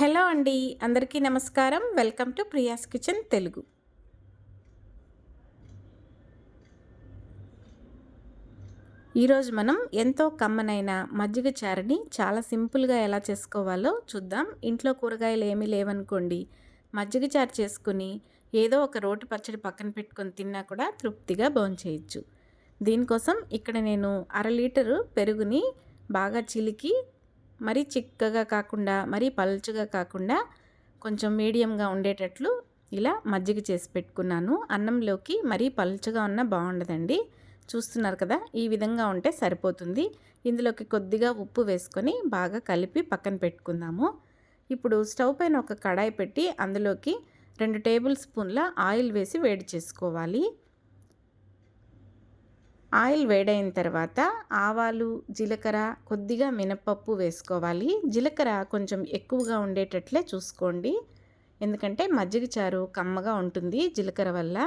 Hello అండి అందరికీ నమస్కారం. Welcome to Priya's kitchen Telugu. ఈరోజు మనం ఎంతో కమ్మనైన మజ్జిగ చారుని చాలా సింపుల్గా ఎలా చేసుకోవాలో చూద్దాం. ఇంట్లో కూరగాయలు ఏమీ లేవనుకోండి మజ్జిగ చారు చేసుకుని ఏదో ఒక రోటి పచ్చడి పక్కన పెట్టుకొని తిన్నా కూడా తృప్తిగా భోంచేయచ్చు దీనికోసం ఇక్కడ నేను అర లీటరు పెరుగుని బాగా చిలికి మరీ చిక్కగా కాకుండా మరీ పలుచగా కాకుండా కొంచెం మీడియంగా ఉండేటట్లు ఇలా మజ్జిగ చేసి పెట్టుకున్నాను. అన్నంలోకి మరీ పలుచగా ఉన్న బాగుండదండి. చూస్తున్నారు కదా ఈ విధంగా ఉంటే సరిపోతుంది. ఇందులోకి కొద్దిగా ఉప్పు వేసుకొని బాగా కలిపి పక్కన పెట్టుకుందాము. ఇప్పుడు స్టవ్ పైన ఒక కడాయి పెట్టి అందులోకి రెండు టేబుల్ స్పూన్ల ఆయిల్ వేసి వేడి చేసుకోవాలి. ఆయిల్ వేడైన తర్వాత ఆవాలు జీలకర్ర కొద్దిగా మినపప్పు వేసుకోవాలి. జీలకర్ర కొంచెం ఎక్కువగా ఉండేటట్లే చూసుకోండి. ఎందుకంటే మజ్జిగ చారు కమ్మగా ఉంటుంది జీలకర్ర వల్ల.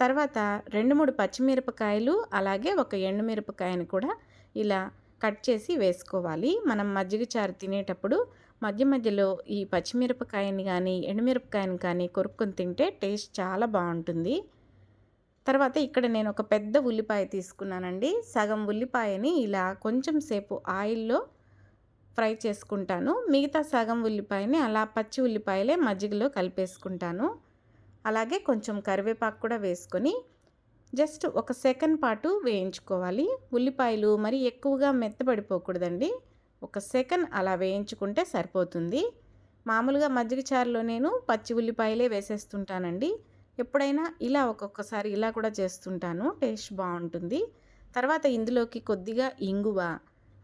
తర్వాత రెండు మూడు పచ్చిమిరపకాయలు అలాగే ఒక ఎండుమిరపకాయని కూడా ఇలా కట్ చేసి వేసుకోవాలి. మనం మజ్జిగ చారు తినేటప్పుడు మధ్య మధ్యలో ఈ పచ్చిమిరపకాయని కానీ ఎండుమిరపకాయని కానీ కొరుక్కొని తింటే టేస్ట్ చాలా బాగుంటుంది. తర్వాత ఇక్కడ నేను ఒక పెద్ద ఉల్లిపాయ తీసుకున్నానండి. సగం ఉల్లిపాయని ఇలా కొంచెం సేపు ఆయిల్లో ఫ్రై చేసుకుంటాను. మిగతా సగం ఉల్లిపాయని అలా పచ్చి ఉల్లిపాయలే మజ్జిగలో కలిపేసుకుంటాను. అలాగే కొంచెం కరివేపాకు కూడా వేసుకొని జస్ట్ ఒక సెకండ్ పాటు వేయించుకోవాలి. ఉల్లిపాయలు మరి ఎక్కువగా మెత్తబడిపోకూడదండి. ఒక సెకండ్ అలా వేయించుకుంటే సరిపోతుంది. మామూలుగా మజ్జిగ చారులో నేను పచ్చి ఉల్లిపాయలే వేసేస్తుంటానండి. ఎప్పుడైనా ఇలా ఒక్కొక్కసారి ఇలా కూడా చేస్తుంటాను. టేస్ట్ బాగుంటుంది. తర్వాత ఇందులోకి కొద్దిగా ఇంగువ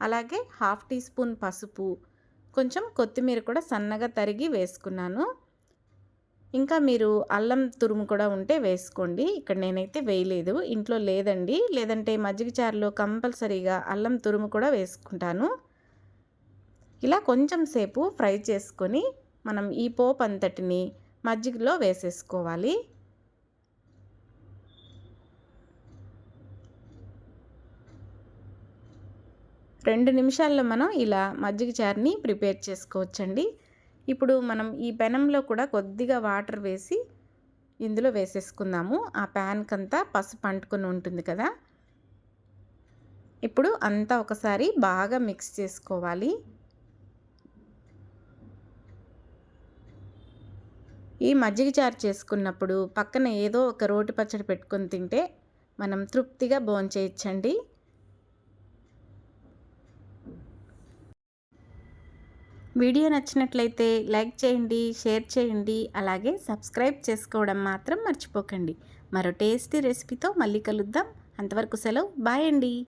అలాగే హాఫ్ టీ స్పూన్ పసుపు కొంచెం కొత్తిమీర కూడా సన్నగా తరిగి వేసుకున్నాను. ఇంకా మీరు అల్లం తురుము కూడా ఉంటే వేసుకోండి. ఇక్కడ నేనైతే వేయలేదు. ఇంట్లో లేదండి. లేదంటే మజ్జిగ చారులో కంపల్సరీగా అల్లం తురుము కూడా వేసుకుంటాను. ఇలా కొంచెం సేపు ఫ్రై చేసుకొని మనం ఈ పోపు అంతటిని మజ్జిగలో వేసేసుకోవాలి. రెండు నిమిషాల్లో మనం ఇలా మజ్జిగ చారుని ప్రిపేర్ చేసుకోవచ్చండి. ఇప్పుడు మనం ఈ పెనంలో కూడా కొద్దిగా వాటర్ వేసి ఇందులో వేసేసుకుందాము. ఆ ప్యాన్కంతా పసుపు అంటుకొని ఉంటుంది కదా. ఇప్పుడు అంతా ఒకసారి బాగా మిక్స్ చేసుకోవాలి. ఈ మజ్జిగ చారు చేసుకున్నప్పుడు పక్కన ఏదో ఒక రోటి పచ్చడి పెట్టుకొని తింటే మనం తృప్తిగా భోంచేయచ్చండి. వీడియో నచ్చినట్లయితే లైక్ చేయండి షేర్ చేయండి అలాగే సబ్స్క్రైబ్ చేసుకోవడం మాత్రం మర్చిపోకండి. మరో టేస్టీ రెసిపీతో మళ్ళీ కలుద్దాం. అంతవరకు సెలవు. బాయ్ అండి.